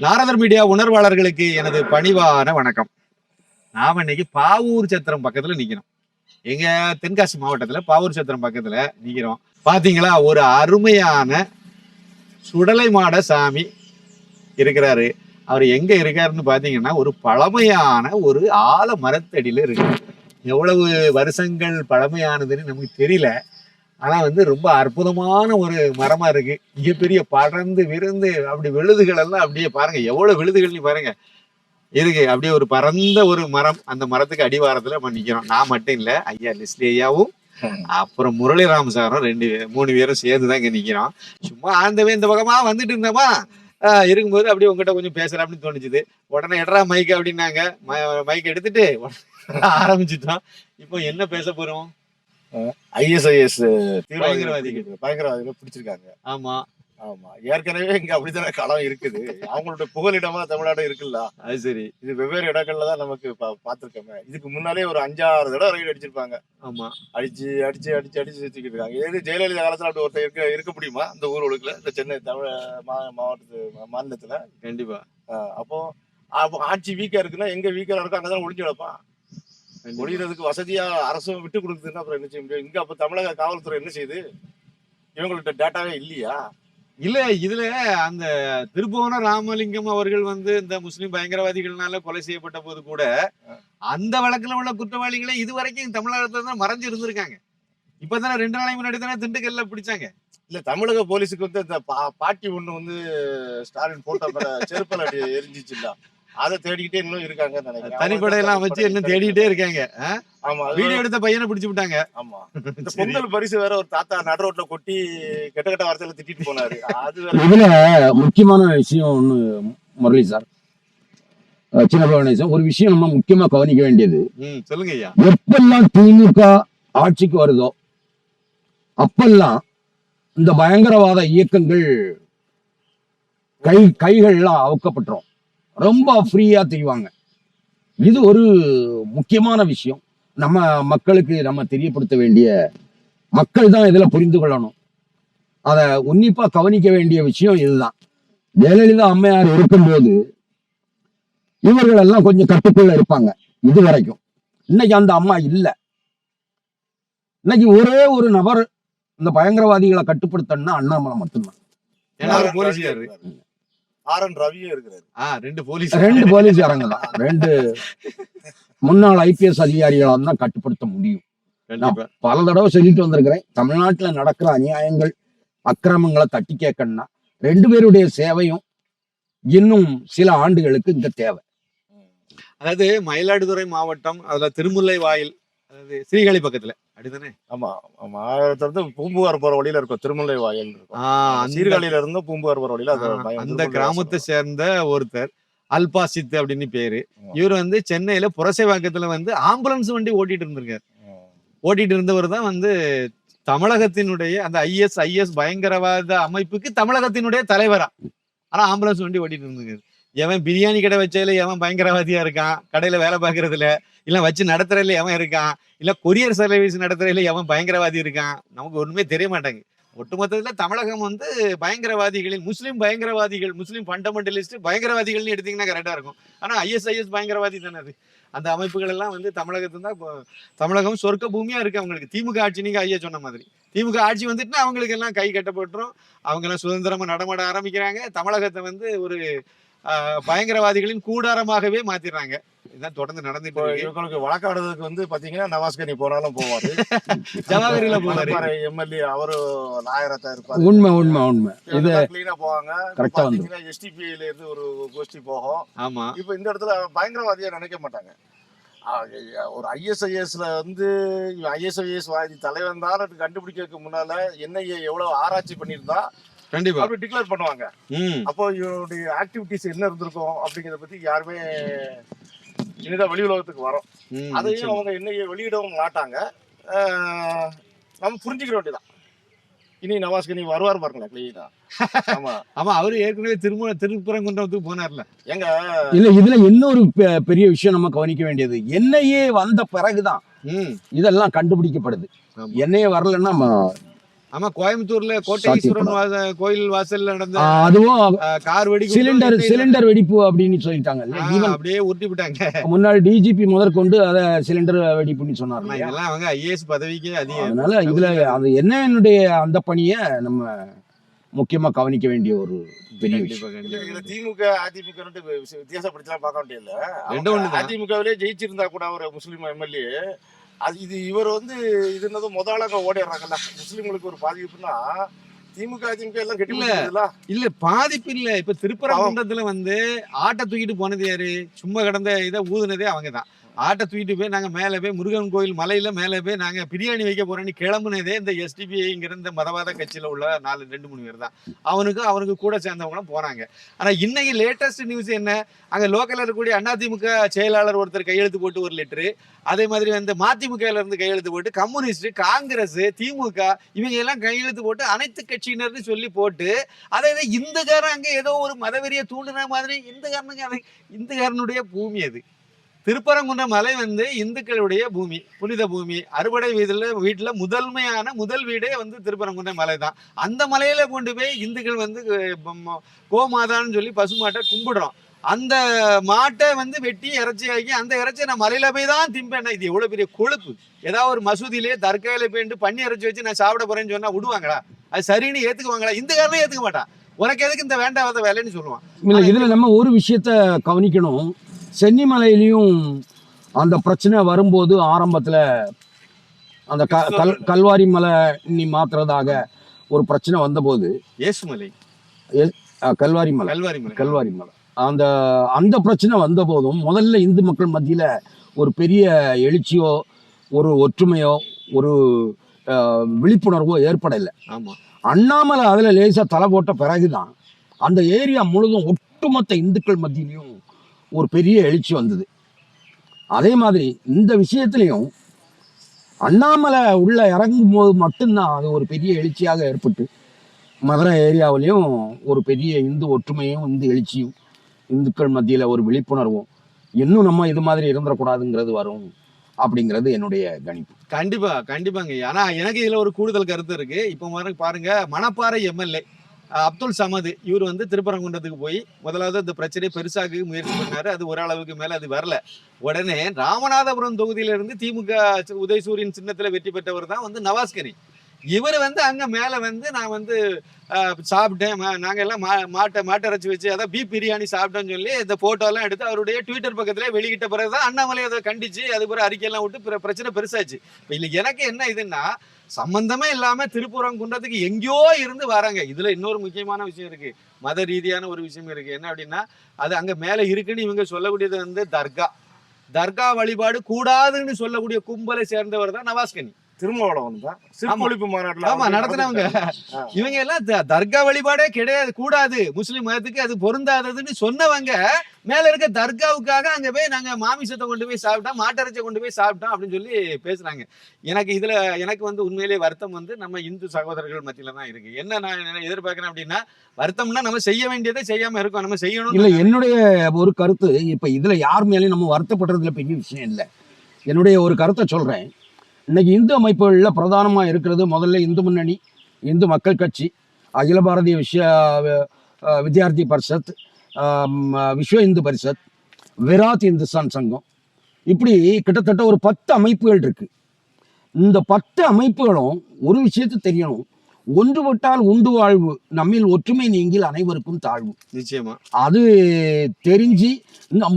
நாரதர் media உணர்வாளர்களுக்கு எனது பணிவான வணக்கம். நாம் இன்னைக்கு பாவூர் சத்திரம் பக்கத்துல நிக்கிறோம். எங்க தென்காசி மாவட்டத்துல பாவூர் சத்திரம் பக்கத்துல நிக்கிறோம். பாத்தீங்களா? ஒரு அருமையான சுடலை மாட சாமி இருக்கிறாரு. அவர் எங்க இருக்காருன்னு பாத்தீங்கன்னா ஒரு பழமையான ஒரு ஆல மரத்தடியில இருக்கு எவ்வளவு வருஷங்கள் பழமையானதுன்னு நமக்கு தெரியல. ஆனா வந்து ரொம்ப அற்புதமான ஒரு மரமா இருக்கு. மிகப்பெரிய பறந்து விருந்து அப்படி விழுதுகள் எல்லாம் அப்படியே பாருங்க. எவ்வளவு விழுதுகள்னு பாருங்க. இருக்கு. அப்படியே ஒரு பரந்த ஒரு மரம். அந்த மரத்துக்கு அடிவாரத்துல நம்ம நிக்கிறோம். நான் மட்டும் இல்ல. ஐயா லெஸ்லி ஐயாவும் அப்புறம் முரளிராம சாரும் ரெண்டு மூணு பேரும் சேர்ந்து தான் இங்க நிக்கிறோம். சும்மா ஆழ்ந்தவே இந்த பக்கமா வந்துட்டு இருந்தோமா? இருக்கும்போது அப்படியே உங்ககிட்ட கொஞ்சம் பேசலாம் அப்படின்னு தோணுச்சுது. உடனே எட்ரா மைக் அப்படின்னாங்க. மைக் எடுத்துட்டு ஆரம்பிச்சிட்டோம். இப்போ என்ன பேச போறோம்? ஐஎஸ்ஐஎஸ் பயங்கரவாதிகள். பயங்கரவாதிகள் பிடிச்சிருக்காங்க. ஆமா. ஆமா. ஏற்கனவே இங்க அப்படித்தானே களம் இருக்குது. அவங்களோட புகலிடமா தமிழ்நாடு இருக்குல்ல. அது சரி. இது வெவ்வேறு இடங்கள்ல தான் நமக்கு பா- பார்த்திருக்கோமே. இதுக்கு முன்னாலே ஒரு அஞ்சாறு தடவை ரைடு அடிச்சிருப்பாங்க. ஆமா. அடிச்சு அடிச்சு அடிச்சு அடிச்சு சுத்திக்கிட்டு இருக்காங்க. ஏது ஜெயலலிதா காலத்துல அப்படி ஒருத்தர் இருக்க இருக்க முடியுமா? இந்த ஊர்களுக்குள்ள இந்த சென்னை தமிழ் மாவட்டத்து மாநிலத்துல. கண்டிப்பா. அப்போ அப்போ ஆட்சி வீக்கா இருக்குன்னா எங்க வீக்கா இருக்கோ அங்கதான் ஒளிஞ்சு கிடப்பான். கண்டிப்பா. ஒளியறதுக்கு வசதியா அரசும் விட்டு கொடுக்குதுன்னா அப்புறம் என்ன செய்ய முடியும்? இங்க அப்ப தமிழக காவல்துறை என்ன செய்யுது? இவங்கள்ட்ட டேட்டாவே இல்லையா? இல்ல இதுல அந்த திருபுவன ராமலிங்கம் அவர்கள் வந்து இந்த முஸ்லிம் பயங்கரவாதிகள்னால கொலை செய்யப்பட்ட போது கூட அந்த வழக்குல உள்ள குற்றவாளிகளை இதுவரைக்கும் தமிழகத்துல தான் மறைஞ்சு இருந்திருக்காங்க. இப்பதானே ரெண்டு நாளைக்கு முன்னாடி தானே திண்டுக்கல்ல பிடிச்சாங்க. இல்ல தமிழக போலீஸுக்கு வந்து இந்த பா- பாட்டி ஒண்ணு வந்து ஸ்டாலின் போட்டோ செருப்பல் அடி அதை தேடிக்கிட்டே இன்னும் இருக்காங்கன்னு நினைக்கிறேன். தனிப்படையெல்லாம் வச்சு இன்னும் தேடிட்டே இருக்காங்க. ஆமா வீடியோ எடுத்த பையனை பிடிச்சு விட்டாங்க. ஆமா. இந்த. பொங்கல் பரிசு வேற ஒரு தாத்தா நடு ரோட்ல கொட்டி கெட்ட கெட்ட வார்த்தையில திட்டிட்டு போனாரு. அது வேற. இதுல முக்கியமான விஷயம் ஒண்ணு முரளி சார். சின்ன ஒரு விஷயம் நம்ம முக்கியமா கவனிக்க வேண்டியது. சொல்லுங்க ஐயா. எப்பெல்லாம் திமுக ஆட்சிக்கு வருதோ அப்பெல்லாம் இந்த பயங்கரவாத இயக்கங்கள் கை கைகள்லாம் அவுக்கப்பட்டுரும். ரொம்ப ஃப்ரீயா செய்வாங்க இது ஒரு முக்கியமான விஷயம். நம்ம மக்களுக்கு நம்ம தெரியப்படுத்த வேண்டிய மக்கள் தான் இதுல புரிந்து கொள்ளணும். அதை உன்னிப்பா கவனிக்க வேண்டிய விஷயம் இதுதான். ஜெயலலிதா அம்மையார் இருக்கும்போது இவர்கள் எல்லாம் கொஞ்சம் கட்டுக்குள்ள இருப்பாங்க இது வரைக்கும் இன்னைக்கு அந்த அம்மா இல்லை. இன்னைக்கு ஒரே ஒரு நபர் இந்த பயங்கரவாதிகளை கட்டுப்படுத்தணும்னா அண்ணாமலை மட்டும்தான். ஆர் என் ரவியும் இருக்கிறாரு. ஆ ரெண்டு போலீஸ் ரெண்டு போலீஸ்காரங்க தான் ரெண்டு முன்னாள் ஐபிஎஸ் அதிகாரிகளா தான் கட்டுப்படுத்த முடியும். பல தடவை சொல்லிட்டு வந்திருக்கிறேன். தமிழ்நாட்டுல நடக்கிற அநியாயங்கள் அக்கிரமங்களை தட்டி கேட்கணும்னா ரெண்டு பேருடைய சேவையும் இன்னும் சில ஆண்டுகளுக்கு இங்க தேவை. அதாவது மயிலாடுதுறை மாவட்டம் அதுல திருமுல்லை வாயில் அதாவது ஸ்ரீகாழி பக்கத்துல. அப்படிதானே ஆமா ஆமா. இருந்து பூம்புகார் போற வழியில இருக்கும். திருமலை வாயல் இருக்கும். சீர்காழியில இருந்து பூம்புகார் போற வழியில அந்த கிராமத்தை. சேர்ந்த ஒருத்தர் அல்பாசித் அப்படின்னு பேரு. இவர் வந்து சென்னையில புரசைவாக்கத்துல வந்து ஆம்புலன்ஸ் வண்டி ஓட்டிட்டு இருந்திருக்காரு. ஓட்டிட்டு இருந்தவர் தான் வந்து தமிழகத்தினுடைய அந்த ஐஎஸ் ஐஎஸ் பயங்கரவாத அமைப்புக்கு தமிழகத்தினுடைய தலைவரா. ஆனா ஆம்புலன்ஸ் வண்டி ஓட்டிட்டு இருந்திருக்காரு. எவன் பிரியாணி கடை வச்சதுல எவன் பயங்கரவாதியா இருக்கான்? கடையில வேலை பார்க்கறதுல? இல்ல வச்சு நடத்துறதுல எவன் இருக்கான்? இல்ல கொரியர் சர்வீஸ் நடத்துறதுல எவன் பயங்கரவாதி இருக்கான்? நமக்கு ஒண்ணுமே தெரிய மாட்டாங்க ஒட்டுமொத்தத்துல தமிழகம் வந்து பயங்கரவாதிகளில் முஸ்லீம் பயங்கரவாதிகள் முஸ்லீம் ஃபண்டமெண்டலிஸ்ட் பயங்கரவாதிகள்னு எடுத்தீங்கன்னா கரெக்டா இருக்கும். ஆனா ஐஎஸ்ஐஎஸ் பயங்கரவாதி தானே அது? அந்த அமைப்புகள் எல்லாம் வந்து தமிழகத்துல தான் தமிழகம் சொர்க்க பூமியா இருக்கு அவங்களுக்கு. திமுக ஆட்சி நீங்க ஐயா சொன்ன மாதிரி. திமுக ஆட்சி வந்துட்டுனா அவங்களுக்கு எல்லாம் கை கட்டப்பட்டுரும். அவங்க எல்லாம் சுதந்திரமா நடமாட ஆரம்பிக்கிறாங்க. தமிழகத்தை வந்து ஒரு பயங்கரவாதிகளின் கூடாரமாகவே மாத்திடுறாங்க. இதுதான் தொடர்ந்து இருக்கு. இவங்களுக்கு வழக்காடுறதுக்கு வந்து பாத்தீங்கன்னா நவாஸ்கனி போனாலும் போவாரு ஜவாஹரில போவாரு. எம்எல்ஏ அவரு லாயரத்தா இருப்பாரு. உண்மை உண்மை உண்மை. இது கிளீனா போவாங்க. ஆ வந்து. பாத்தீங்கன்னா எஸ்டிபிஐல இருந்து ஒரு கோஷ்டி போகும். ஆமா. இப்ப இந்த இடத்துல பயங்கரவாதியா நினைக்க மாட்டாங்க. ஒரு ஐஎஸ்ஐஎஸ்ல வந்து ஐஎஸ்ஐஎஸ் வாதி தலைவன் தான் கண்டுபிடிக்கிறதுக்கு முன்னால என்ஐஏ எவ்வளவு ஆராய்ச்சி பண்ணியிருந்தா கண்டிப்பா. அப்படி டிக்ளேர் பண்ணுவாங்க. ம். அப்போ இவனுடைய ஆக்டிவிட்டிஸ் என்ன இருந்திருக்கும் அப்படிங்கறத பத்தி யாருமே இனிதான் வெளி உலகத்துக்கு வரும். அதையும். அவங்க இன்னைக்கு வெளியிடவும் மாட்டாங்க. நம்ம புரிஞ்சுக்கிற வேண்டியதான் இனி நவாஸ்கனி வருவார் பாருங்களேன் கிளீனா ஆமா. ஆமா அவரு ஏற்கனவே திருமண திருப்பரங்குன்றத்துக்கு போனார்ல. எங்க? இல்ல இதுல இன்னொரு பெ- பெரிய விஷயம் நம்ம கவனிக்க வேண்டியது. என்னையே வந்த பிறகுதான் ம். இதெல்லாம் கண்டுபிடிக்கப்படுது. என்னையே வரலன்னா ஆமா கோயம்புத்தூர்ல கோட்டீஸ்வரன் வா- கோயில் வாசல்ல நடந்த அதுவும் கார் வெடி சிலிண்டர் சிலிண்டர் வெடிப்பு அப்படின்னு சொல்லிட்டாங்க. அப்படியே உருட்டி விட்டாங்க முன்னாள் டிஜிபி முதற்கொண்டு அதை சிலிண்டர் வெடிப்புன்னு இல்லையா? இதெல்லாம் அவங்க ஐஏஎஸ் பதவிக்கே அதிகம். அதனால இதுல அது என்ன என்னுடைய அந்த பணியை நம்ம முக்கியமா கவனிக்க வேண்டிய ஒரு பெரிய விஷயம். திமுக அதிமுக வித்தியாசப்படுத்தலாம் பார்க்க வேண்டியது. அதிமுகவிலே ஜெயிச்சிருந்தா கூட ஒரு முஸ்லீம் எம்எல்ஏ அது இது இவர் வந்து இது என்னது முதல்ல அங்க ஓடிடுறாங்கல்ல. முஸ்லீம்களுக்கு ஒரு பாதிப்புனா திமுக அதிமுக எல்லாம் கெட்டி இல்ல. பிடிச்சதுல இல்ல பாதிப்பு இல்ல. இப்ப திருப்பரங்குன்றத்துல வந்து ஆட்டை தூக்கிட்டு போனது யாரு? சும்மா கிடந்த இதை ஊதுனதே அவங்கதான் ஆட்டை தூக்கிட்டு போய் நாங்கள் மேலே போய் முருகன் கோயில் மலையில் மேலே போய் நாங்கள் பிரியாணி வைக்க போகிறோன்னு கிளம்புனதே இந்த எஸ்டிபிஐங்கிற இந்த மதவாத கட்சியில் உள்ள நாலு ரெண்டு மூணு பேர் தான். அவனுக்கு அவனுக்கு கூட சேர்ந்தவங்களும் போகிறாங்க ஆனால் இன்னைக்கு லேட்டஸ்ட் நியூஸ் என்ன? அங்கே லோக்கலில் இருக்கக்கூடிய அதிமுக செயலாளர் ஒருத்தர் கையெழுத்து போட்டு ஒரு லிட்டரு அதே மாதிரி வந்து மதிமுகலேருந்து கையெழுத்து போட்டு கம்யூனிஸ்ட் காங்கிரஸ் திமுக இவங்க எல்லாம் கையெழுத்து போட்டு அனைத்து கட்சியினர்னு சொல்லி போட்டு அதே இந்தகாரன் இந்துக்காரன் ஏதோ ஒரு மதவெறியை தூண்டுன மாதிரி இந்துக்காரனுக்கு அது இந்துக்காரனுடைய பூமி அது. திருப்பரங்குன்ற மலை வந்து இந்துக்களுடைய பூமி புனித பூமி. அறுபடை வீதுல வீட்டுல முதன்மையான முதல் வீடே வந்து திருப்பரங்குன்ற மலை தான் அந்த மலையில கொண்டு போய் இந்துக்கள் வந்து கோமாதான்னு சொல்லி பசுமாட்டை கும்பிடுறோம். அந்த மாட்டை வந்து வெட்டி இறைச்சி ஆக்கி அந்த இறைச்சியை நான் மலையில போய் தான் திம்பேன் இது எவ்வளவு பெரிய கொழுப்பு. ஏதாவது ஒரு மசூதியிலே தர்காயில போயிட்டு பண்ணி இறைச்சி வச்சு நான் சாப்பிட போறேன்னு சொன்னா விடுவாங்களா? அது சரின்னு ஏத்துக்குவாங்களா? இந்த காரணம் ஏத்துக்க மாட்டான். உனக்கு எதுக்கு இந்த வேண்டாத வேலைன்னு சொல்லுவான். இல்ல இதுல நம்ம ஒரு விஷயத்த கவனிக்கணும். சென்னிமலையிலையும் அந்த பிரச்சனை வரும்போது ஆரம்பத்துல அந்த க கல் கல்வாரி மலை நீ மாத்துறதாக ஒரு பிரச்சனை வந்தபோது ஏசுமலை கல்வாரி மலை. கல்வாரி மலை. கல்வாரி மலை. அந்த அந்த பிரச்சனை வந்த போதும் முதல்ல இந்து மக்கள் மத்தியில ஒரு பெரிய எழுச்சியோ ஒரு ஒற்றுமையோ ஒரு விழிப்புணர்வோ ஏற்படலை. ஆமா. அண்ணாமலை அதுல லேசா தலை போட்ட பிறகுதான் அந்த ஏரியா முழுதும் ஒட்டுமொத்த இந்துக்கள் மத்தியிலையும் ஒரு பெரிய எழுச்சி வந்தது. அதே மாதிரி இந்த விஷயத்துலையும் அண்ணாமலை உள்ள இறங்கும் போது மட்டும்தான் அது ஒரு பெரிய எழுச்சியாக ஏற்பட்டு மதுரை ஏரியாவிலையும் ஒரு பெரிய இந்து ஒற்றுமையும் இந்து எழுச்சியும் இந்துக்கள் மத்தியில் ஒரு விழிப்புணர்வும் இன்னும் நம்ம இது மாதிரி இருந்துடக்கூடாதுங்கிறது வரும் அப்படிங்கிறது என்னுடைய கணிப்பு. கண்டிப்பா கண்டிப்பாங்க. ஆனா எனக்கு இதுல ஒரு கூடுதல் கருத்து இருக்கு. இப்போ பாருங்க மணப்பாறை எம்எல்ஏ. அப்துல் சமது இவர் வந்து திருப்பரங்குன்றத்துக்கு போய் முதலாவது இந்த பிரச்சனையை பெருசாக முயற்சி பண்ணாரு. அது ஓரளவுக்கு மேல அது வரல. உடனே ராமநாதபுரம் தொகுதியிலிருந்து திமுக உதயசூரியன் சின்னத்துல வெற்றி பெற்றவர் தான் வந்து நவாஸ்கனி இவர் வந்து அங்க மேல வந்து நான் வந்து சாப்பிட்டேன். நாங்க எல்லாம் மா மாட்டை அரைச்சி வச்சு அதான் பீப் பிரியாணி சாப்பிட்டோம்னு சொல்லி இந்த போட்டோ எல்லாம் எடுத்து அவருடைய ட்விட்டர் பக்கத்துல வெளியிட்ட பிறகுதான் அண்ணாமலை அதை கண்டிச்சு அது பிறகு அறிக்கையெல்லாம் விட்டு பிரச்சனை பெருசாச்சு. இப்ப எனக்கு என்ன இதுன்னா சம்பந்தமே இல்லாம திருப்புறங்குன்றத்துக்கு எங்கேயோ இருந்து வராங்க. இதுல இன்னொரு முக்கியமான விஷயம் இருக்கு. மத ரீதியான ஒரு விஷயம் இருக்கு. என்ன அப்படின்னா அது அங்க மேல இருக்குன்னு இவங்க சொல்லக்கூடியது வந்து தர்கா. தர்கா வழிபாடு கூடாதுன்னு சொல்லக்கூடிய கும்பலை சேர்ந்தவர் தான் நவாஸ்கனி. திருமாவளவன் தான் சிற்பொழிப்பு மாநாட்டுல ஆமா நடத்துனவங்க. இவங்க எல்லாம் த- தர்கா வழிபாடே கிடையாது கூடாது. முஸ்லிம் மதத்துக்கு அது பொருந்தாததுன்னு சொன்னவங்க மேல இருக்க தர்காவுக்காக அங்க போய் நாங்க மாமிசத்தை கொண்டு போய் சாப்பிட்டோம் மாட்டிறைச்சை கொண்டு போய் சாப்பிட்டோம் அப்படின்னு சொல்லி பேசுறாங்க. எனக்கு இதுல எனக்கு வந்து உண்மையிலேயே வருத்தம் வந்து நம்ம இந்து சகோதரர்கள் மத்தியில தான் இருக்கு. என்ன நான் எதிர்பார்க்கிறேன் அப்படின்னா வருத்தம்னா நம்ம செய்ய வேண்டியதை செய்யாம இருக்கோம். நம்ம செய்யணும் இல்ல என்னுடைய ஒரு கருத்து இப்ப இதுல யார் மேலேயும் நம்ம வருத்தப்படுறதுல பெரிய விஷயம் இல்லை. என்னுடைய ஒரு கருத்தை சொல்றேன். இன்னைக்கு இந்து அமைப்புகளில் பிரதானமாக இருக்கிறது முதல்ல இந்து முன்னணி இந்து மக்கள் கட்சி அகில பாரதிய விஷய வித்யார்த்தி பரிஷத் விஸ்வ இந்து பரிஷத் விராத் இந்துஸ்தான் சங்கம். இப்படி கிட்டத்தட்ட ஒரு பத்து அமைப்புகள் இருக்குது இந்த பத்து அமைப்புகளும் ஒரு விஷயத்தை தெரியணும். ஒன்றுபட்டால் உண்டு வாழ்வு. நம்மில் ஒற்றுமை நீங்கில் அனைவருக்கும் தாழ்வு. நிச்சயமா. அது தெரிஞ்சு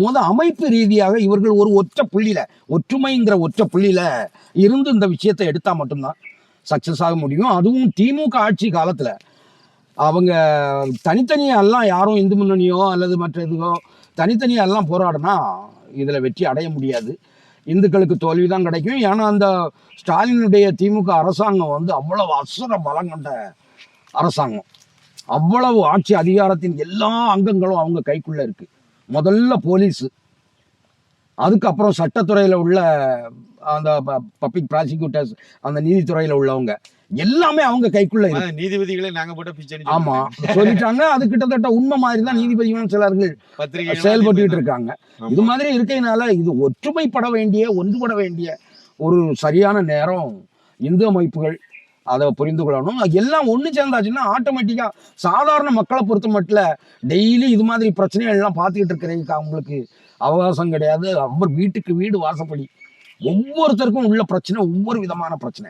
முத அமைப்பு ரீதியாக இவர்கள் ஒரு ஒற்ற புள்ளியில ஒற்றுமைங்கிற ஒற்ற புள்ளியில இருந்து இந்த விஷயத்தை எடுத்தா மட்டும்தான் சக்சஸ் ஆக முடியும். அதுவும் திமுக ஆட்சி காலத்துல. அவங்க தனித்தனியா எல்லாம் யாரும் இந்து முன்னணியோ அல்லது மற்ற இதுவோ தனித்தனியா எல்லாம் போராடினா இதுல வெற்றி அடைய முடியாது. இந்துக்களுக்கு தோல்வி தான் கிடைக்கும். ஏன்னா அந்த ஸ்டாலினுடைய திமுக அரசாங்கம் வந்து அவ்வளவு அசுர பலம் கொண்ட அரசாங்கம். அவ்வளவு ஆட்சி அதிகாரத்தின் எல்லா அங்கங்களும் அவங்க கைக்குள்ளே இருக்குது முதல்ல போலீஸ். அதுக்கப்புறம் சட்டத்துறையில் உள்ள அந்த பப்ளிக் ப்ராசிக்யூட்டர்ஸ் அந்த நீதித்துறையில் உள்ளவங்க. எல்லாமே அவங்க கைக்குள்ள இருக்கு. நீதிபதிகளே நாங்க போட்ட பிச்சை ஆமா. சொல்லிட்டாங்க. அது கிட்டத்தட்ட உண்மை மாதிரி தான் நீதிபதிகளும் சிலர்கள் செயல்பட்டுக்கிட்டு இருக்காங்க. இது மாதிரி இருக்கையினால இது ஒற்றுமைப்பட வேண்டிய ஒன்றுபட வேண்டிய ஒரு சரியான நேரம் இந்து அமைப்புகள் அதை புரிந்து கொள்ளணும். எல்லாம் ஒண்ணு சேர்ந்தாச்சுன்னா ஆட்டோமேட்டிக்கா சாதாரண மக்களை பொறுத்த மட்டும் டெய்லி இது மாதிரி பிரச்சனைகள் எல்லாம் பார்த்துக்கிட்டு இருக்கிறதுக்கு அவங்களுக்கு அவகாசம் கிடையாது. அவர் வீட்டுக்கு வீடு வாசப்படி. ஒவ்வொருத்தருக்கும் உள்ள பிரச்சனை ஒவ்வொரு விதமான பிரச்சனை.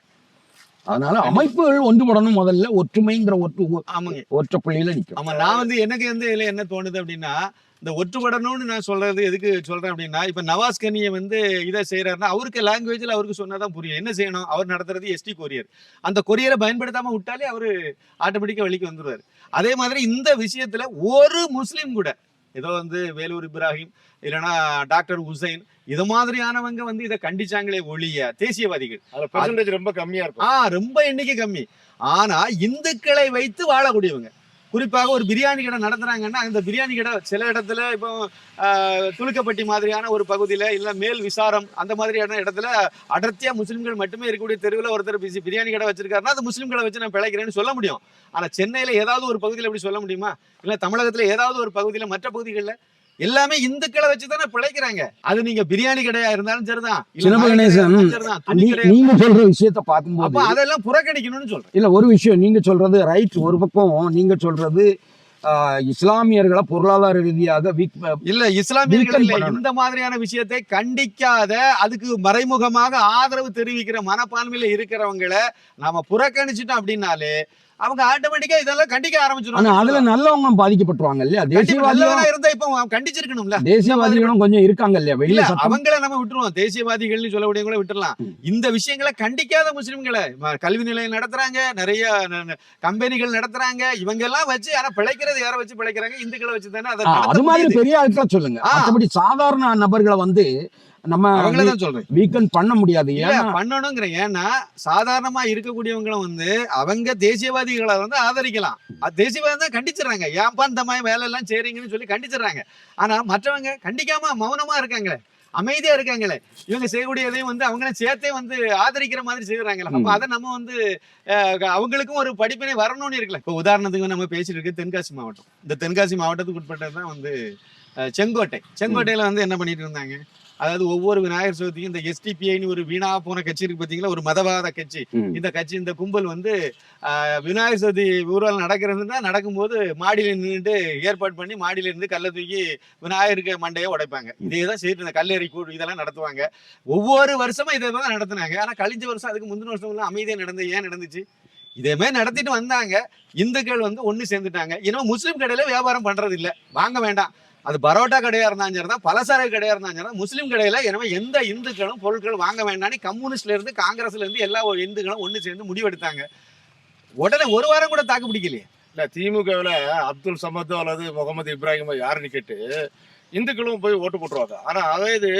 அதனால அமைப்புகள் ஒன்றுபடணும் முதல்ல. ஒற்றுமைங்கிற ஒற்று ஆமாங்க. ஒற்றை புள்ளியில நிற்கும் ஆமா நான் வந்து எனக்கு வந்து இதுல என்ன தோணுது அப்படின்னா இந்த ஒற்றுப்படணும்னு நான் சொல்றது எதுக்கு சொல்றேன் அப்படின்னா இப்ப நவாஸ் கனியை வந்து இதை செய்யறாருன்னா அவருக்கு லாங்குவேஜ்ல அவருக்கு சொன்னாதான் புரியும். என்ன செய்யணும்? அவர் நடத்துறது எஸ்டி கொரியர். அந்த கொரியரை பயன்படுத்தாம விட்டாலே அவரு ஆட்டோமேட்டிக்கா வெளிக்கு வந்துருவாரு. அதே மாதிரி இந்த விஷயத்துல ஒரு முஸ்லீம் கூட ஏதோ வந்து வேலூர் இப்ராஹிம் இல்லைன்னா டாக்டர் ஹுசைன் இது மாதிரியானவங்க வந்து இதை கண்டிச்சாங்களே ஒழிய தேசியவாதிகள். ரொம்ப கம்மியா இருக்கும். ஆ ரொம்ப எண்ணிக்கை கம்மி. ஆனா இந்துக்களை வைத்து வாழக்கூடியவங்க. குறிப்பாக ஒரு பிரியாணி கடை நடத்துறாங்கன்னா அந்த பிரியாணி கடை சில இடத்துல இப்போ துளுக்கப்பட்டி துலுக்கப்பட்டி மாதிரியான ஒரு பகுதியில் இல்லை மேல் விசாரம் அந்த மாதிரியான இடத்துல அடர்த்தியாக முஸ்லீம்கள் மட்டுமே இருக்கக்கூடிய தெருவில் ஒருத்தர் பிசி பிரியாணி கடை வச்சிருக்காருன்னா அது முஸ்லீம்களை வச்சு நான் பிழைக்கிறேன்னு சொல்ல முடியும். ஆனால் சென்னையில் ஏதாவது ஒரு பகுதியில் எப்படி சொல்ல முடியுமா? இல்லை தமிழகத்தில் ஏதாவது ஒரு பகுதியில் மற்ற பகுதிகளில் எல்லாமே இந்துக்களை வச்சு தானே பிழைக்கிறாங்க. அது நீங்க பிரியாணி கடையா இருந்தாலும் சரிதான். சிலம்பு கணேசன், நீங்க சொல்ற விஷயத்த அப்ப பார்க்கும்போது அதெல்லாம் புறக்கணிக்கணும்னு சொல்றேன். இல்ல ஒரு விஷயம். நீங்க சொல்றது ரைட் ஒரு பக்கம். நீங்க சொல்றது இஸ்லாமியர்களை பொருளாதார ரீதியாக வீக் இல்ல இஸ்லாமியர்கள். இந்த மாதிரியான விஷயத்தை கண்டிக்காத அதுக்கு மறைமுகமாக ஆதரவு தெரிவிக்கிற மனப்பான்மையில இருக்கிறவங்களை நாம புறக்கணிச்சிட்டோம் அப்படின்னாலே அவங்க ஆட்டோமேட்டிக்கா இதெல்லாம் கண்டிக்க ஆனா அதுல ஆரம்பிச்சிருவாங்க நல்லவங்க பாதிக்கப்பட்டுருவாங்க இல்லையா நல்லவனா இருந்தா இப்ப கண்டிச்சிருக்கணும்ல. தேசியவாதிகளும் கொஞ்சம் இருக்காங்க இல்லையா இல்ல வெளியில அவங்கள நம்ம விட்டுருவோம். தேசியவாதிகள்னு சொல்லக்கூடியவங்கள விட்டுறலாம். ம். இந்த விஷயங்களை கண்டிக்காத முஸ்லிம்களை கல்வி நிலையம் நடத்துறாங்க நிறைய கம்பெனிகள் நடத்துறாங்க. இவங்க எல்லாம் வச்சு ஆனா பிழைக்கிறது யாரை வச்சு பிழைக்கிறாங்க? இந்துக்களை வச்சு தானே அதை மாதிரி. பெரிய ஆட்களை சொல்லுங்க. மற்றபடி சாதாரண நபர்களை வந்து நம்ம சொல்றேன். வீக்கன் பண்ண முடியாது. இல்ல ஏன்னா பண்ணணுங்கிறேன் ஏன்னா சாதாரணமா இருக்கக்கூடியவங்களும் வந்து அவங்க தேசியவாதிகளை வந்து ஆதரிக்கலாம். தேசியவாதி தான் கண்டிச்சிடுறாங்க. ஏன்பா இந்த மாதிரி வேலை எல்லாம் செய்றீங்கன்னு சொல்லி கண்டிச்சிடுறாங்க. ஆனா மற்றவங்க கண்டிக்காம மௌனமா இருக்காங்களே அமைதியா இருக்காங்களே இவங்க செய்யக்கூடியதையும் வந்து அவங்களும் சேர்த்தே வந்து ஆதரிக்கிற மாதிரி செய்யறாங்களே அப்ப. அதை நம்ம வந்து அவங்களுக்கும் ஒரு படிப்பினை வரணும்னு இருக்குல்ல. இப்போ உதாரணத்துக்கு நம்ம பேசிட்டு இருக்கு தென்காசி மாவட்டம். இந்த தென்காசி மாவட்டத்துக்கு உட்பட்டது தான் வந்து செங்கோட்டை. செங்கோட்டையில வந்து என்ன பண்ணிட்டு இருந்தாங்க? அதாவது ஒவ்வொரு விநாயகர் சதுர்த்திக்கும் இந்த எஸ்டிபிஐன்னு ஒரு வீணா போன கட்சி இருக்கு பாத்தீங்களா? ஒரு மதவாத கட்சி. இந்த கட்சி இந்த கும்பல் வந்து விநாயகர் சதுர்த்தி ஊர்வலம் நடக்கிறதுன்னா நடக்கும்போது மாடியில நின்றுட்டு ஏற்பாடு பண்ணி மாடியில இருந்து கல்லை தூக்கி விநாயகருக்கு மண்டையை உடைப்பாங்க. இதே தான் செய்து இந்த கல்லெறி கூடு இதெல்லாம் நடத்துவாங்க. ஒவ்வொரு வருஷமும் இதை தான் நடத்துனாங்க. ஆனா கழிஞ்ச வருஷம் அதுக்கு முந்தின வருஷம் எல்லாம் அமைதியா நடந்து ஏன் நடந்துச்சு? இதே மாதிரி நடத்திட்டு வந்தாங்க. இந்துக்கள் வந்து ஒண்ணு சேர்ந்துட்டாங்க. இன்னும் முஸ்லீம் கடையில வியாபாரம் பண்றது இல்ல வாங்க வேண்டாம். அது பரோட்டா கடையா இருந்தாலும் சரிதான் பலசரக்கு கடையா இருந்தாலும் சரிதான் முஸ்லீம் கடையில எனவே எந்த இந்துக்களும் பொருட்கள் வாங்க வேண்டாம்னு கம்யூனிஸ்ட்ல இருந்து காங்கிரஸ்ல இருந்து எல்லா இந்துக்களும் ஒன்று சேர்ந்து முடிவெடுத்தாங்க. உடனே ஒரு வாரம் கூட தாக்கு பிடிக்கலையே. இல்ல திமுகவில் அப்துல் சமத்தோ அல்லது முகமது இப்ராஹிமோ யாருன்னு கேட்டு இந்துக்களும் போய் ஓட்டு போட்டுருவாங்க. ஆனா அதே இது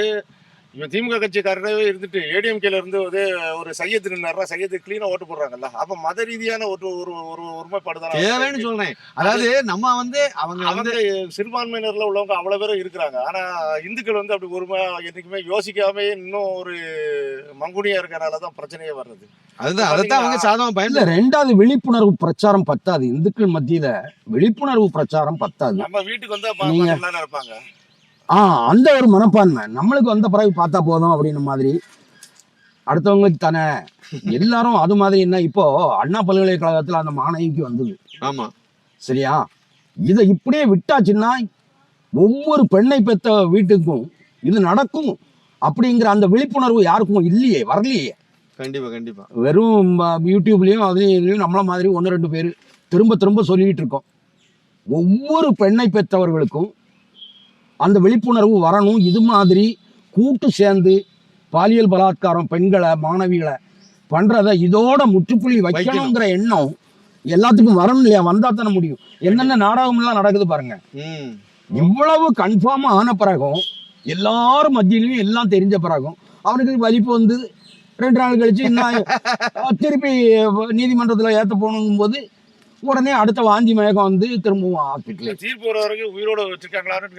இவன் திமுக கட்சிக்காரரே இருந்துட்டு ஏடிஎம்கேல இருந்து ஒரு ஒரு சையத்து நின்னாரா சையத்து கிளீனா ஓட்டு போடுறாங்கல்ல. அப்ப மத ரீதியான ஒரு ஒரு ஒரு ஒருமைப்பாடு தேவைன்னு தானே சொல்றேன். அதாவது நம்ம வந்து அவங்க வந்து அவங்க சிறுபான்மையினர்ல உள்ளவங்க அவ்வளவு பேரும் இருக்கிறாங்க. ஆனா இந்துக்கள் வந்து அப்படி ஒருமை என்னைக்குமே யோசிக்காம இன்னும் ஒரு மங்குனியா இருக்கறனாலதான் பிரச்சனையே வர்றது. அதுதான் அதைத்தான் அவங்க இல்ல பயன்படுத்த ரெண்டாவது விழிப்புணர்வு பிரச்சாரம் பத்தாது. இந்துக்கள் மத்தியில விழிப்புணர்வு பிரச்சாரம் பத்தாது. நம்ம வீட்டுக்கு வந்தா இருப்பாங்க. ஆ அந்த ஒரு மனப்பான்மை. நம்மளுக்கு வந்த பிறகு பார்த்தா போதும் அப்படின்ற மாதிரி. அடுத்தவங்களுக்கு தானே. எல்லாரும் அது மாதிரி என்ன இப்போ அண்ணா பல்கலைக்கழகத்துல அந்த மாணவிக்கு வந்தது. ஆமா. சரியா? இதை இப்படியே விட்டாச்சுன்னா ஒவ்வொரு பெண்ணை பெத்த வீட்டுக்கும் இது நடக்கும் அப்படிங்கிற அந்த விழிப்புணர்வு யாருக்கும் இல்லையே வரலையே. கண்டிப்பா கண்டிப்பா. வெறும் யூடியூப்லயும் அதுலயும் இதுலயும் நம்மள மாதிரி ஒன்று ரெண்டு பேர் திரும்ப திரும்ப சொல்லிட்டு இருக்கோம். ஒவ்வொரு பெண்ணை பெற்றவர்களுக்கும் அந்த விழிப்புணர்வு வரணும். இது மாதிரி கூட்டு சேர்ந்து பாலியல் பலாத்காரம் பெண்களை மாணவிகளை பண்றத இதோட முற்றுப்புள்ளி வைக்கணுங்கிற எண்ணம் எல்லாத்துக்கும் வரணும் இல்லையா? வந்தா தானே முடியும். என்னென்ன நாடகம் எல்லாம் நடக்குது பாருங்க. இவ்வளவு கன்ஃபார்ம் ஆன பிறகும் எல்லாரும் மத்தியிலையும் எல்லாம் தெரிஞ்ச பிறகும் அவனுக்கு வலிப்பு வந்து ரெண்டு நாள் கழிச்சு அஹ், திருப்பி நீதிமன்றத்துல ஏத்த போகணும் போது உடனே அடுத்த வாந்தி மயக்கம் வந்து திரும்பவும் ஹாஸ்பிட்டல்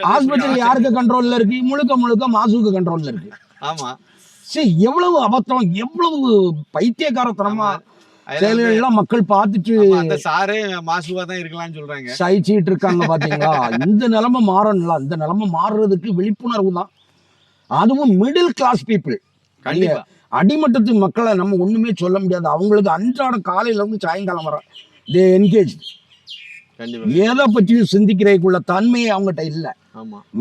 ஆஸ்பத்திரி யாருக்கு கண்ட்ரோல்ல இருக்கு? முழுக்க முழுக்க மாசுக்கு கண்ட்ரோல்ல இருக்கு. ஆமா. சரி எவ்வளவு அபத்தம் எவ்வளவு பைத்தியக்காரத்தனமா அதுல வந்து- செயல்கள் எல்லாம் மக்கள் பார்த்துட்டு அந்த சாரே மாசுவா தான் இருக்கலாம்னு சொல்றாங்க. சகிச்சிட்டு இருக்காங்க பாத்தீங்களா? இந்த நிலைமை மாறணும்ல. இந்த நிலைமை மாறுறதுக்கு விழிப்புணர்வு தான். அதுவும் மிடில் கிளாஸ் பீப்புள் கண்டிப்பா. அடிமட்டத்து மக்களை நம்ம ஒண்ணுமே சொல்ல முடியாது. அவங்களுக்கு அன்றாட காலையில இருந்து சாயங்காலம் வர. தே என்கேஜ் எதை பற்றியும் சிந்திக்கிறதுக்குள்ள தன்மையே அவங்ககிட்ட இல்லை.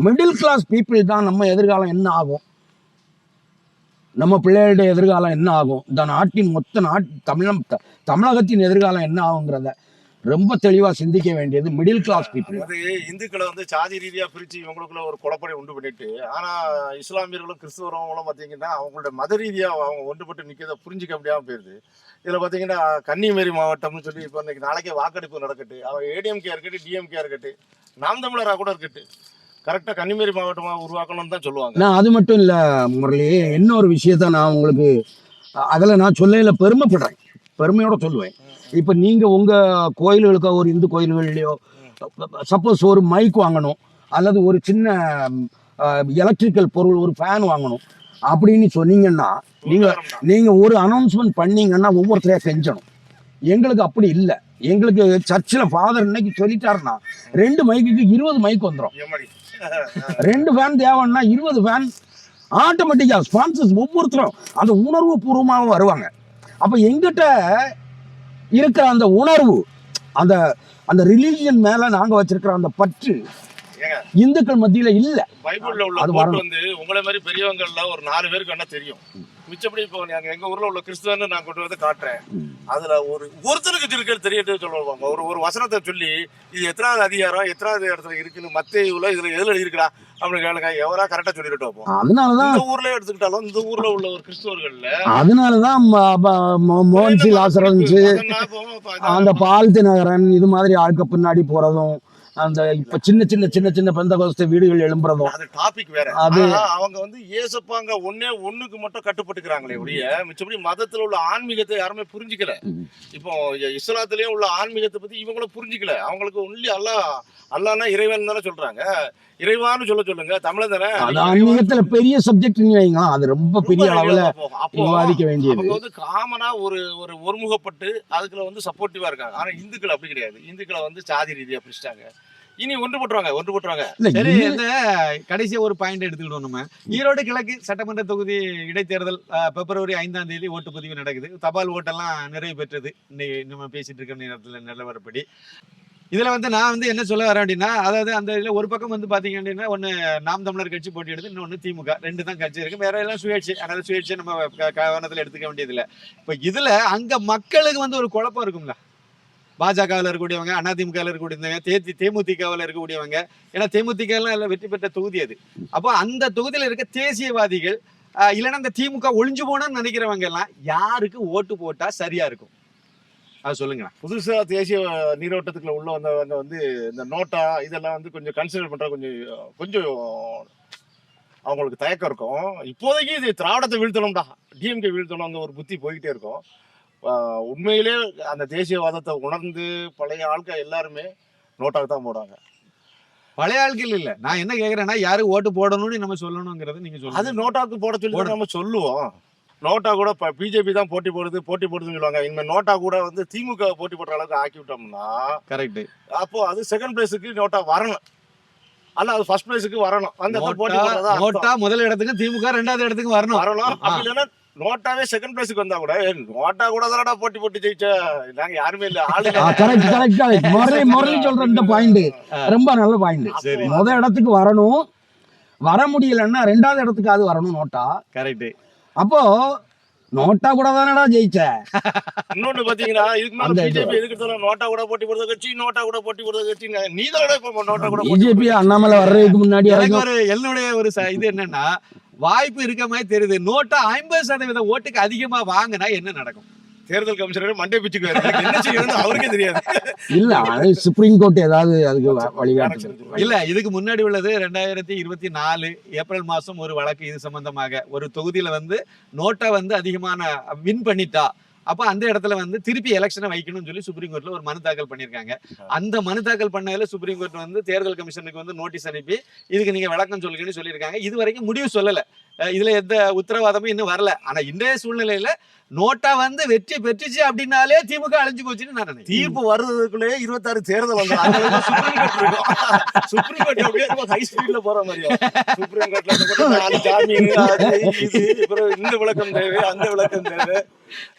மிடில் கிளாஸ் பீப்புள் தான் நம்ம எதிர்காலம் என்ன ஆகும்? நம்ம பிள்ளைகளுடைய எதிர்காலம் என்ன ஆகும்? இந்த நாட்டின் மொத்த நாட் தமிழம் தமிழகத்தின் எதிர்காலம் என்ன ஆகுங்கிறத ரொம்ப தெளிவா சிந்திக்க வேண்டியது மிடில் கிளாஸ் பீப்புள் அது இந்துக்களை வந்து சாதி ரீதியா பிரிச்சு இவங்களுக்குள்ள ஒரு குழப்படி உண்டு பண்ணிட்டு ஆனா இஸ்லாமியர்களும் கிறிஸ்துவர்களும் பாத்தீங்கன்னா அவங்களோட மத ரீதியா அவங்க ஒன்றுபட்டு நிக்கிறத புரிஞ்சுக்க முடியாம போயிருது. இதுல பாத்தீங்கன்னா கன்னியாகுமரி மாவட்டம்னு சொல்லி இப்போ இன்னைக்கு நாளைக்கே வாக்கெடுப்பு நடக்கட்டு அவன் ஏடிஎம்கே இருக்கட்டு டிஎம்கே இருக்கட்டு நாம் தமிழரா கூட இருக்கட்டு. கரெக்டா கன்னியாகுமரி மாவட்டமா உருவாக்கணும்னு தான் சொல்லுவாங்க. நான் அது மட்டும் இல்ல முரளி இன்னொரு விஷயத்த நான் உங்களுக்கு அதுல நான் சொல்லையில பெருமைப்படுறேன். பெருமையோட சொல்லுவேன். இப்போ நீங்கள் உங்கள் கோயில்களுக்கோ ஒரு இந்து கோயில்கள்லையோ சப்போஸ் ஒரு மைக் வாங்கணும் அல்லது ஒரு சின்ன எலக்ட்ரிக்கல் பொருள் ஒரு ஃபேன் வாங்கணும் அப்படின்னு சொன்னீங்கன்னா நீங்கள் நீங்கள் ஒரு அனௌன்ஸ்மெண்ட் பண்ணீங்கன்னா ஒவ்வொருத்தரையா செஞ்சணும். எங்களுக்கு அப்படி இல்லை. எங்களுக்கு சர்ச்சில் ஃபாதர் இன்னைக்கு சொல்லிட்டாருன்னா ரெண்டு மைக்குக்கு இருபது மைக் வந்துடும் ரெண்டு ஃபேன் தேவைன்னா இருபது ஃபேன் ஆட்டோமேட்டிக்காக ஸ்பான்சர்ஸ் ஒவ்வொருத்தரும் அந்த உணர்வு பூர்வமாக வருவாங்க. அப்ப எங்கிட்ட இருக்கிற அந்த உணர்வு அந்த அந்த ரிலீஜியன் மேல நாங்க வச்சிருக்கிற அந்த பற்று? இந்துக்கள் மத்தியில இல்ல பைபிள்ல உள்ள அது கோட். வந்து உங்களை மாதிரி பெரியவங்கள்ல ஒரு நாலு பேருக்கு வேணா தெரியும் மிச்சப்படி இப்போ நாங்க எங்க ஊர்ல உள்ள கிறிஸ்துவன்னு நான் கொண்டு வந்து காட்டுறேன் அதுல ஒரு ஒருத்தருக்கு இருக்கிறது தெரியட்டு சொல்லுவாங்க. ஒரு ஒரு வசனத்தை சொல்லி இது எத்தனாவது அதிகாரம் எத்தனாவது இடத்துல இருக்குன்னு மத்த இதுல இதுல எதுல எழுதிருக்கா அப்படின்னு கேளுங்க. எவரா கரெக்டா சொல்லிட்டு அதனாலதான் இந்த ஊர்ல எடுத்துக்கிட்டாலும் இந்த ஊர்ல உள்ள ஒரு கிறிஸ்துவர்கள்ல அதனாலதான் மோகன்சி லாசரன்ஸ் அந்த பால் தினகரன் இது மாதிரி ஆட்க பின்னாடி போறதும் அந்த இப்ப சின்ன சின்ன சின்ன சின்ன பெந்த வீடுகள் எழும்புறதும் அது டாபிக் வேற. அது- அவங்க வந்து ஏசப்பாங்க ஒன்னே ஒண்ணுக்கு மட்டும் கட்டுப்பட்டுக்கிறாங்களே ஒழிய மிச்சபடி மதத்துல உள்ள ஆன்மீகத்தை யாருமே புரிஞ்சுக்கல. இப்போ இஸ்லாத்துலயும் உள்ள ஆன்மீகத்தை பத்தி இவங்களும் புரிஞ்சுக்கல. அவங்களுக்கு ஒன்லி அல்லாஹ் அல்லாஹ்னா இறைவன் தானே சொல்றாங்க. இறைவான்னு சொல்ல சொல்லுங்க. தமிழ தானே அது ஆன்மீகத்துல பெரிய சப்ஜெக்ட் வைங்க. அது ரொம்ப பெரிய அளவுல விவாதிக்க வேண்டியது. அவங்க வந்து காமனா ஒரு ஒரு ஒருமுகப்பட்டு அதுக்குள்ள வந்து சப்போர்ட்டிவா இருக்காங்க. ஆனா இந்துக்கள் அப்படி கிடையாது. இந்துக்களை வந்து சாதி ரீதியா பிரிச்சிட்டாங்க. இனி ஒன்று போட்டுருவாங்க ஒன்று போட்டுருவாங்க சரி இந்த கடைசியா ஒரு பாயிண்ட் எடுத்துக்கிட்டோம் நம்ம. ஈரோடு கிழக்கு சட்டமன்ற தொகுதி இடைத்தேர்தல் பிப்ரவரி ஐந்தாம் தேதி ஓட்டுப்பதிவு நடக்குது. தபால் ஓட்டெல்லாம் நிறைவு பெற்றது. இன்னைக்கு நம்ம பேசிட்டு இருக்க நேரத்துல நிலவரப்படி. இதுல வந்து நான் வந்து என்ன சொல்ல வரேன் அப்படின்னா அதாவது அந்த இதுல ஒரு பக்கம் வந்து பாத்தீங்க அப்படின்னா ஒன்று நாம் தமிழர் கட்சி போட்டி எடுத்து இன்னொன்னு திமுக. ரெண்டு தான் கட்சி இருக்கு. வேற எல்லாம் சுயேட்சை. அதனால் சுயேட்சை நம்ம கவனத்தில் கவனத்துல எடுத்துக்க வேண்டியதில்லை. இப்போ இப்ப இதுல அங்க மக்களுக்கு வந்து ஒரு குழப்பம் இருக்கும்ல. பாஜகவில் இருக்கக்கூடியவங்க அதிமுகவில் இருக்கக்கூடியவங்க தேதி தேமுதிகவில் இருக்கக்கூடியவங்க ஏன்னா தேமுதிகலாம் எல்லாம் வெற்றி பெற்ற தொகுதி அது. அப்போ அந்த தொகுதியில் இருக்க தேசியவாதிகள் இல்லைன்னா அந்த திமுக ஒளிஞ்சு போகணும்னு நினைக்கிறவங்க எல்லாம் யாருக்கு ஓட்டு போட்டால் சரியாக இருக்கும்? அது சொல்லுங்க புதுசா தேசிய நீரோட்டத்துக்குள்ள உள்ள வந்தவங்க வந்து இந்த நோட்டா இதெல்லாம் வந்து கொஞ்சம் கன்சிடர் பண்ற கொஞ்சம் கொஞ்சம் அவங்களுக்கு தயக்கம் இருக்கும். இப்போதைக்கு இது திராவிடத்தை வீழ்த்தணும்டா. டிஎம்கே வீழ்த்தணுங்கிற ஒரு புத்தி போய்கிட்டே இருக்கும். உண்மையிலே அந்த தேசியவாதத்தை உணர்ந்து பழைய ஆட்கள் எல்லாருமே நோட்டாக்கு தான் போடுவாங்க. பழைய ஆட்கள் இல்ல. நான் என்ன கேக்குறேன்னா யாருக்கு ஓட்டு போடணும்னு நம்ம சொல்லணுங்கிறத நீங்க அது சொல்லுங்க நோட்டாக்கு போட சொல்லி நம்ம சொல்லுவோம். நோட்டா கூட பிஜேபி தான் போட்டி போடுது போட்டி போடுதுன்னு சொல்லுவாங்க. இனிமே நோட்டா கூட வந்து திமுக போட்டி போடுற அளவுக்கு ஆக்கி விட்டோம்னா கரெக்ட் அப்போ அது செகண்ட் பிளேஸுக்கு நோட்டா வரணும். அல்ல அது ஃபர்ஸ்ட் பிளேஸுக்கு வரணும். அந்த போட்டி போடுறதா. நோட்டா முதல் இடத்துக்கு திமுக ரெண்டாவது இடத்துக்கு வரணும். வரணும். அப்படி இல்லைன்னா நோட்டாவே செகண்ட் பிளேஸுக்கு வந்தா கூட நோட்டா கூட தானடா போட்டி போட்டு ஜெயிச்ச? நாங்க யாருமே இல்ல ஆளு இல்ல. கரெக்ட் கரெக்ட் முரளி முரளி சொல்ற இந்த பாயிண்ட் ரொம்ப நல்ல பாயிண்ட் சரி. முத இடத்துக்கு வரணும். வர முடியலன்னா ரெண்டாவது இடத்துக்கு அது வரணும் நோட்டா. கரெக்ட் அப்போ நோட்டா கூட தானடா ஜெயிச்ச? இன்னொன்னு பாத்தீங்கன்னா இதுக்கு மேல. பிஜேபி எதுக்கு நோட்டா கூட போட்டி போடுறது கட்சி நோட்டா கூட போட்டி போடுறது கட்சி நீ தான் இப்ப நோட்டா கூட பிஜேபி அண்ணாமலை வர்றதுக்கு முன்னாடி எனக்கு ஒரு என்னுடைய ஒரு இது என்னன்னா வாய்ப்பு இருக்க மாதிரி தெரியுது. நோட்டா ஐம்பது சதவீத ஓட்டுக்கு அதிகமா வாங்கினா என்ன நடக்கும்? தேர்தல் கமிஷனர் மண்டே பிச்சுக்கு என்ன செய்யணும்னு அவருக்கே தெரியாது. இல்ல சுப்ரீம் கோர்ட் ஏதாவது அதுக்கு வழிகாட்டு. இல்ல இதுக்கு முன்னாடி உள்ளது ரெண்டாயிரத்தி இருபத்தி நாலு ஏப்ரல் மாசம் ஒரு வழக்கு இது சம்பந்தமாக. ஒரு தொகுதியில வந்து நோட்டா வந்து அதிகமான வின் பண்ணிட்டா. அப்ப அந்த இடத்துல வந்து திருப்பி எலெக்ஷனை வைக்கணும்னு சொல்லி சுப்ரீம் கோர்ட்ல ஒரு மனு தாக்கல் பண்ணிருக்காங்க. அந்த மனு தாக்கல் பண்ணதுல சுப்ரீம் கோர்ட் வந்து தேர்தல் கமிஷனுக்கு வந்து நோட்டீஸ் அனுப்பி இதுக்கு நீங்க விளக்கம் சொல்லுங்கன்னு சொல்லியிருக்காங்க. இது வரைக்கும் முடிவு சொல்லல. இதுல எந்த உத்தரவாதமும் இன்னும் வரல. ஆனா இன்றைய சூழ்நிலையில நோட்டா வந்து வெற்றி பெற்றுச்சு அப்படின்னாலே திமுக அழிஞ்சு போச்சுன்னு நான் நினைக்கிறேன். தீர்ப்பு வர்றதுக்குள்ளே இருபத்தாறு தேர்தல் வந்து சுப்ரீம் கோர்ட் அப்படியே ஹை ஸ்பீட்ல போற மாதிரியா சுப்ரீம் கோர்ட்ல இந்த நாலு ஜாமீன் விளக்கம் தேவை அந்த விளக்கம் தேவை.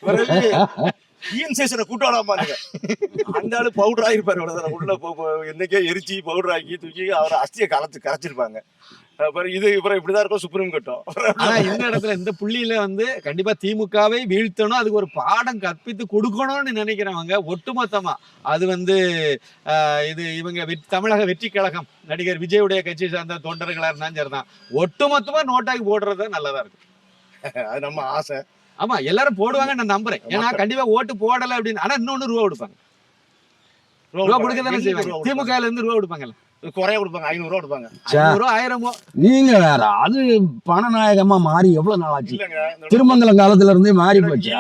பிறகு இஎன்சேஷனை கூட்டாடாம அந்த ஆளு பவுடர் தூரம். உள்ள என்னைக்கே எரிச்சு பவுடர் ஆக்கி தூக்கி அவரை அஸ்தியை கலத்து கரைச்சிருப்பாங்க. இது அப்புறம் இப்படிதான் இருக்கும் சுப்ரீம் கோர்ட்டும் ஆனா இந்த இடத்துல இந்த புள்ளியில வந்து கண்டிப்பா திமுகவை வீழ்த்தணும் அதுக்கு ஒரு பாடம் கற்பித்து கொடுக்கணும்னு நினைக்கிறவங்க ஒட்டுமொத்தமா அது வந்து இது இவங்க தமிழக வெற்றி கழகம் நடிகர் விஜயுடைய கட்சி சார்ந்த தொண்டர்களா இருந்தாலும் சரிதான். ஒட்டுமொத்தமா நோட்டாக்கி போடுறது நல்லதா இருக்கும். அது நம்ம ஆசை. ஆமா எல்லாரும் போடுவாங்க நான் நம்புறேன். ஏன்னா கண்டிப்பா ஓட்டு போடல அப்படின்னு ஆனா இன்னொன்னு ரூபா கொடுப்பாங்க. ரூபா கொடுக்க தானே செய்வாங்க. திமுக இருந்து ரூபா கொடுப்பாங்கல்ல. குறைய கொடுப்பாங்க. ஐநூறு ரூபா கொடுப்பாங்க. சே. ஐநூறு ரூபா ஆயிரமோ? நீங்க வேற அது பணநாயகமா மாறி எவ்வளவு நாள் ஆச்சு? திருமங்கலம் காலத்துல இருந்தே மாறி போச்சு?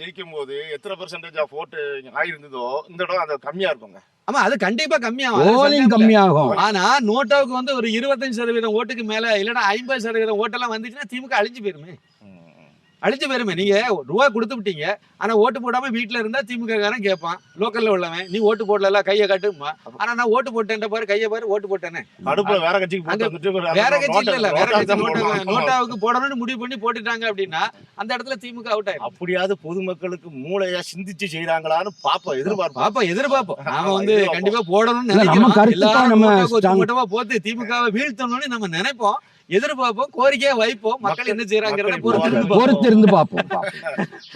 ஜெயிக்கும் போது எத்தனை பெர்சன்டேஜ் ஆஃப் ஓட்டு ஆயிருந்ததோ இந்த இடம் அது கம்மியா இருக்குங்க. ஆமா அது கண்டிப்பா கம்மியாகும் கம்மியாகும். ஆனா நோட்டாவுக்கு வந்து ஒரு இருபத்தஞ்சு சதவீதம் ஓட்டுக்கு மேல இல்லைன்னா ஐம்பது சதவீதம் ஓட்டெல்லாம் வந்துச்சுன்னா திமுக அழிஞ்சு போயிருமே. அழிஞ்சு போயிருமே நீங்க ரூபா கொடுத்து விட்டீங்க. ஆனா ஓட்டு போடாம வீட்டுல இருந்தா திமுக காரன் கேட்பான் லோக்கல்ல உள்ளவன். நீ ஓட்டு போடல கையை காட்டுமா ஆனா நான் ஓட்டு போட்டேன் பாரு கையை பாரு ஓட்டு போட்டேனே வேற ஒரு வேற கட்சி இல்ல இல்ல வேற கட்சி. நோட்டாவுக்கு போடணும்னு முடிவு பண்ணி போட்டுட்டாங்க அப்படின்னா அந்த இடத்துல திமுக அவுட் ஆயிடும். அப்படியாவது பொதுமக்களுக்கு மூளையா சிந்திச்சு செய்யறாங்களான்னு பாப்போம் எதிர்பார்ப்போம். பாப்போம் எதிர்பார்ப்போம். நாம வந்து. கண்டிப்பா போடணும்னு இல்ல, நம்ம நினைக்கிறோம். எல்லாரும் போட்டு திமுகவை வீழ்த்தணும்னு நம்ம நினைப்போம். எதிர்பார்ப்போம் கோரிக்கையா வைப்போம். மக்கள் என்ன செய்யறாங்கிறத பொறுத்து இருந்து பார்ப்போம்.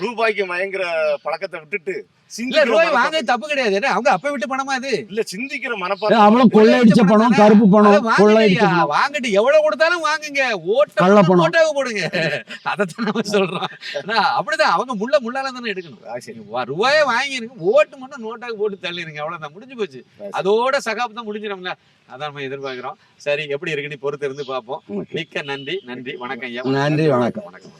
ரூபாய்க்கு மயங்குற பழக்கத்தை விட்டுட்டு மனப்பான்மை- வாங்க தப்பு கிடையாது. ஏன்னா, அவங்க அப்ப விட்டு பணமா அது இல்ல சிந்திக்கிற அவ்வளவு கொள்ளையடிச்ச பணம் கருப்பு பணம் கொள்ளையடிச்ச வாங்கிட்டு எவ்வளவு கொடுத்தாலும் வாங்குங்க. ஓட்ட கள்ள பணம். போடுங்க. அதைத்தான் நம்ம சொல்றோம். அப்படிதான். அவங்க முள்ள முள்ளால தானே எடுக்கணும். சரி. ரூபாயை வாங்கிருங்க. ஓட்டு மட்டும் நோட்டாக்கு போட்டு தள்ளிருங்க. அவ்வளவுதான். முடிஞ்சு போச்சு. அதோட சகாப்தம் முடிஞ்சிடும்ல. அதான் நம்ம எதிர்பார்க்கிறோம். சரி எப்படி இருக்குன்னு பொறுத்து இருந்து பார்ப்போம் மிக்க நன்றி. நன்றி. வணக்கம் ஐயா. நன்றி வணக்கம் வணக்கம்.